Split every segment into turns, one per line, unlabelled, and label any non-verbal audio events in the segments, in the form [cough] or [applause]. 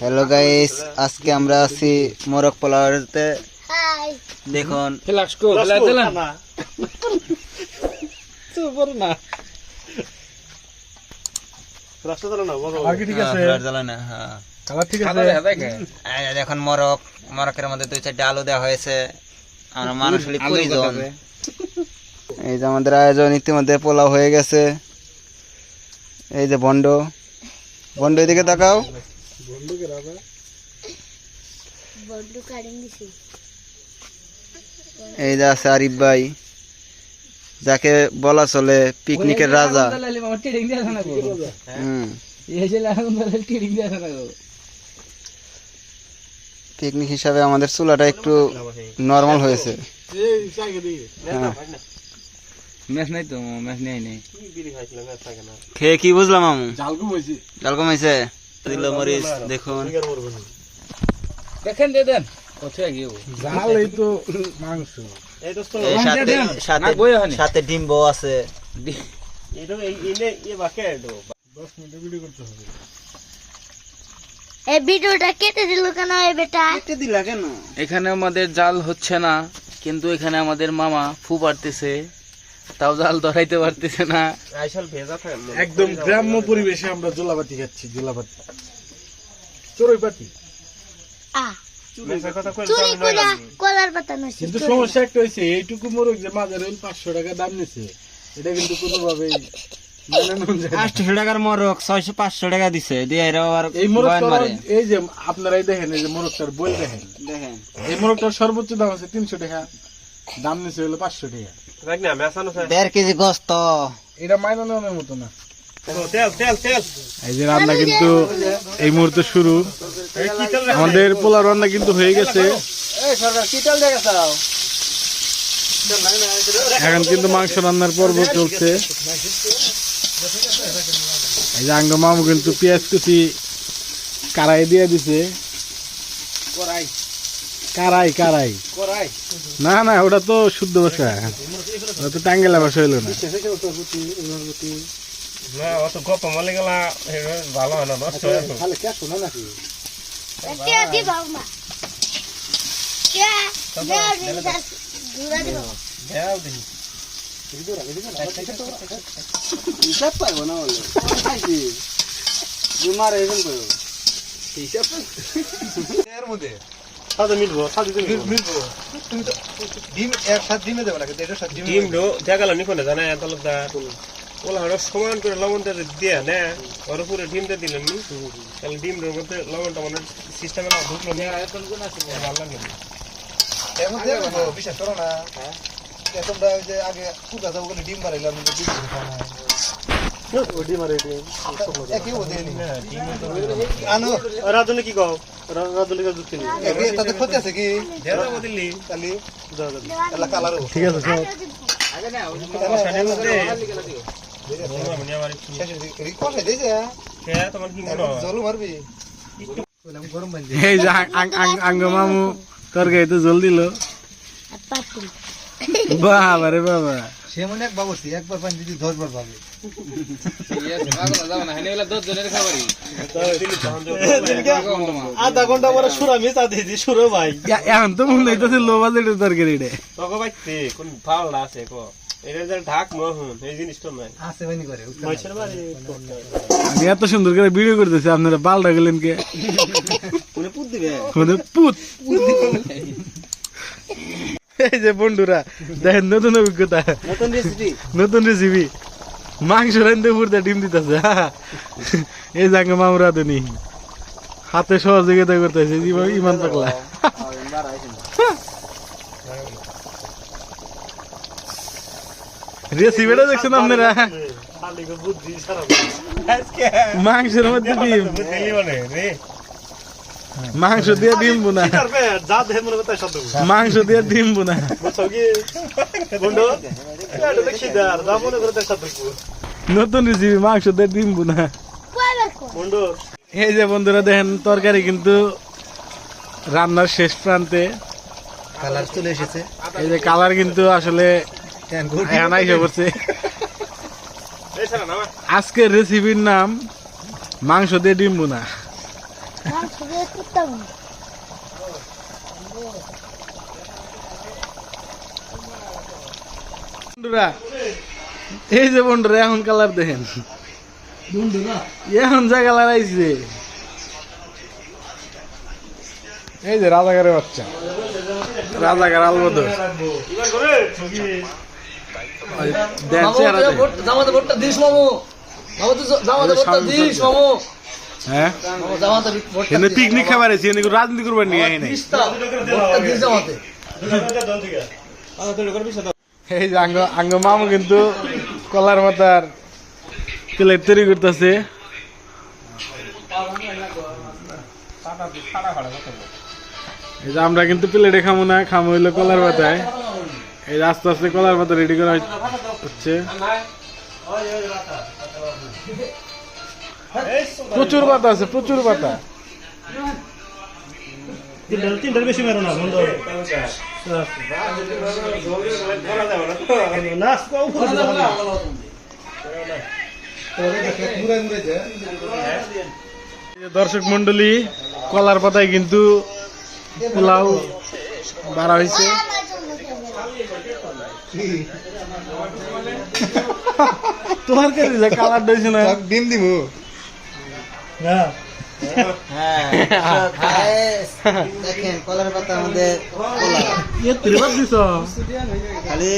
Hello guys আজকে আমরা আছি মোরগ পোলাওয়ারতে
হাই
দেখুন। [laughs] দেখুন মরক মরকের মধ্যে দুই চারটে আলু দেওয়া হয়েছে। আমরা মানুষ। এই যে আমাদের আয়োজন ইতিমধ্যে পোলাও হয়ে গেছে। এই যে বন্ড। বন্ড এদিকে তাকাও।
বন্ধু দিছি।
এই যে আছে আরিফ ভাই যাকে বলা চলে পিকনিকের রাজা। হুম। পিকনিক হিসাবে আমাদের চুলাটা একটু নর্মাল হয়েছে। হ্যাঁ।
ম্যাচ নাই তো ম্যাচ নেই নেই।
খেয়ে কি বুঝলাম আমু
জাল
কমাইছে? দিল মরিচ দেখুন।
দেখেন দে দেন। কোথায় গিয়ে
জাল এই তো মাংস।
সাথে ডিম্বো আছে।
এখানে আমাদের জাল হচ্ছে না কিন্তু এখানে আমাদের মামা ফু পারতেছে তাও জাল ধরাইতে পারতেছে না।
একদম গ্রাম্য পরিবেশে আমরা জোলাপাতি খাচ্ছি জোলাপাতি চড়ুই পাতি কিন্তু সমস্যা একটা হয়েছে এইটুকু মোরগ যে মাঝারে পাঁচশো টাকা দাম নিছে এটা কিন্তু কোনোভাবেই মানে।
আটশো টাকার মরক ছয়শো পাঁচশো টাকা দিছে দিয়ে এরা আবার
এই মোরগ এই যে আপনারাই দেখেন এই যে মোরগটার বই দেখেন
দেখেন।
এই মোরগটার সর্বোচ্চ দাম আছে তিনশো টাকা। দাম নিছে হলো পাঁচশো টাকা।
দেড় কেজি গোস্ত।
এটা মাইনা নেওয়ার মতো না। এই যে রান্না কিন্তু এই মুহূর্তে শুরু। আমাদের পোলা রান্না কিন্তু হয়ে গেছে। এখন কিন্তু মাংস রান্নার পর্ব চলছে। এই যে আঙ্গ মামু কিন্তু পেঁয়াজ কুচি কারাই দিয়ে দিছে। কারাই কারাই। না না ওটা তো শুদ্ধ ভাষা। ওটা তো টাঙ্গেলা ভাষা হইল না।
কে দিব মা কে দেও দিন ঘুরা দিব
হিসাব পাইবো না বলে। জুমার এরকম করো হিসাব এর মধ্যে? ডিম একসাথে ডিমে দেবো না কিন্তু এটা সাথে
ডিম ডো জাগালা নি কোনে জানা এত লোক দা ওলা হলো সমান করে লবণটা দিয়ে না? ওর উপরে ডিমটা দিলেন নি। তাহলে ডিম ডোর মধ্যে লবণটা মানে সিস্টেমে না ঢুকলো না। ভালো লাগে।
বিশ্বাস করো না। এ তোমরা ওই যে আগে কুকা যাব বলে ডিম বাড়াইলাম কিন্তু ডিম করে খাওয়া হয়। একই ও আনো।
রাধুনি কি কও?
ঠিক আছে
হয়।
জল
এই যে আং- আং- আং- আঙ্গ মামু তরকারিতে জল দিল। বাবা রে বাবা।
সে মনে এক বাবুর্চি একবার পানি দিদি দশবার পাবে
আধা ঘণ্টা পরে সুরা মিশা দিয়েছি সুরো ভাই।
এখন তো মনে হইতেছে লো বাজেটের তরকারি রে।
তখন বাইতে কোন ফাউল আছে কো? এটা যে ঢাক মহুন এই জিনিসটা নাই।
আছে বানি করে
মহিষের বাড়ি
আমি এত সুন্দর করে ভিডিও করতেছে আপনারা পাল্টা গেলেন কে?
পুত দিবে?
পুত? এই যে বন্ধুরা দেখেন নতুন অভিজ্ঞতা।
নতুন রেসিপি
নতুন রেসিপি মাংস রান্ধতে পুরতে ডিম দিতেছে। এই জাঙ্গা মামুরা দুনি হাতে সহযোগিতা করতেছে ইমান পাকলা রেসিপিটা দেখছেন আপনারা?
খালি গো
মাংসের মধ্যে ডিম। মাংস দিয়ে ডিম বোনা।
করবে? যা দেহে করতে শব্দ
মাংস দিয়ে ডিম বোনা।
মনে
নতুন রেসিপি মাংস দিয়ে ডিম বোনা। এই যে বন্ধুরা দেখেন তরকারি কিন্তু রান্নার শেষ প্রান্তে
কালার চলে এসেছে।
এই যে কালার কিন্তু আসলে
না
আজকের রেসিপির নাম মাংস দিয়ে ডিম বোনা। বন্ধুরা এই যে বন্ধুরা এখন কালার দেখেন। এখন যা কালার আইছে। এই যে রাজাকারের বাচ্চা। রাজাকার আলবদর। দেন চেহারা
জামাতে ভোটটা দিস মামু। জামাতে জামাতে ভোটটা দিস মামু।
হ্যাঁ? এনে পিকনিক খাবার আছে রাজনীতি করবার নিয়ে এই যে আঙ্গ আঙ্গ মামু কিন্তু কলার মাথার প্লেট তৈরি করতেছে। এই যে আমরা কিন্তু প্লেটে খামো না, খামো হইল কলার পাতায় এই যে আস্তে আস্তে কলার পাতা রেডি করা হচ্ছে। প্রচুর পাতা আছে প্রচুর পাতা
তিনটার বেশি মেরো না বন্ধ
দর্শক মন্ডলী কলার পাতায় কিন্তু পোলাও বাড়া হয়েছে। তোমার কাছে কালার দিয়েছে না?
ডিম দিমু।
হ্যাঁ
দেখেন কলার পাতা আমাদের খালি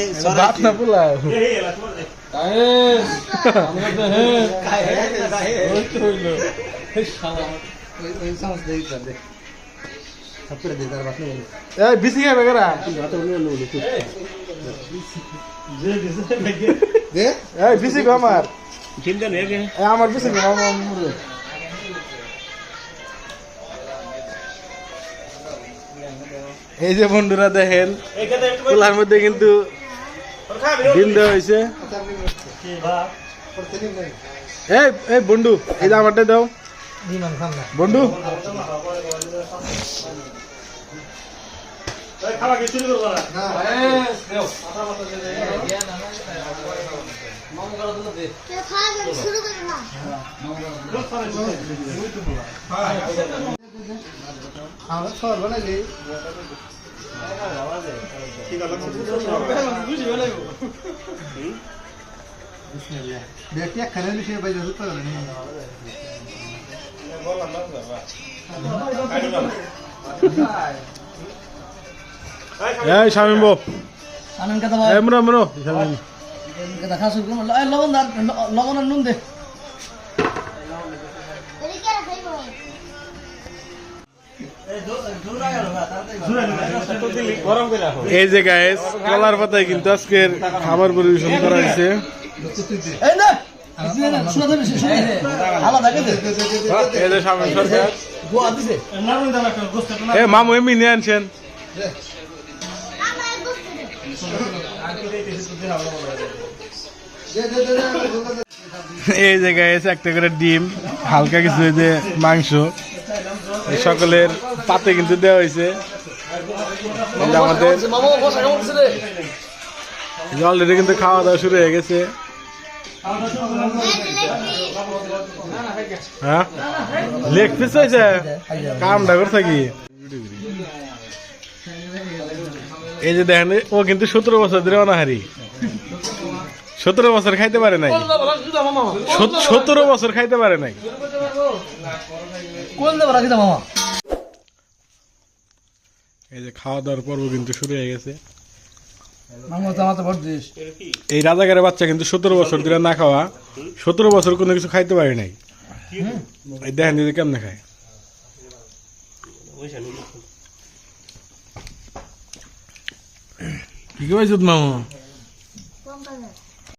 না আমার বিসি আমার এই যে বন্ধুরা দেখেন পোলার মধ্যে কিন্তু ডিম দেওয়া হয়েছে। এই এই বন্ধু, এই আমারটা দাও। বন্ধু।
করব না
কেউ খাওয়া দাওয়া শুরু করে না।
এই শামিম বাবু
আনন্দ কথা
এই মরো মরো। শামিম
কথা খাসু কোন লবণ দার লবণ আর নুন দে।
এই যে গায়েস কলার পাতায় কিন্তু আজকের খাবার পরিবেশন করা হয়েছে। মামু এমনি নিয়ে আনছেন। এই যে গায়েস একটা করে ডিম হালকা কিছু এই যে মাংস। সকলের পাতে কিন্তু দেওয়া হয়েছে। আমাদের অলরেডি কিন্তু খাওয়া দাওয়া শুরু হয়ে গেছে। হ্যাঁ? লেগ পিস হয়েছে? কামটা করছে কি? এই যে দেখেন, ও কিন্তু সতেরো বছর ধরে অনাহারি। সতেরো বছর খাইতে পারে নাই। সতেরো বছর খাইতে পারে নাই।
কোন দেব রাখি মামা।
এই যে খাওয়া দাওয়ার পর্ব কিন্তু শুরু হয়ে গেছে। এই রাজাকারের বাচ্চা কিন্তু সতেরো বছর ধরে না খাওয়া সতেরো বছর কোনো কিছু খাইতে পারে নাই। এই দেখেন দিদি কেমনে খায়। কি কি পাইছত মামু?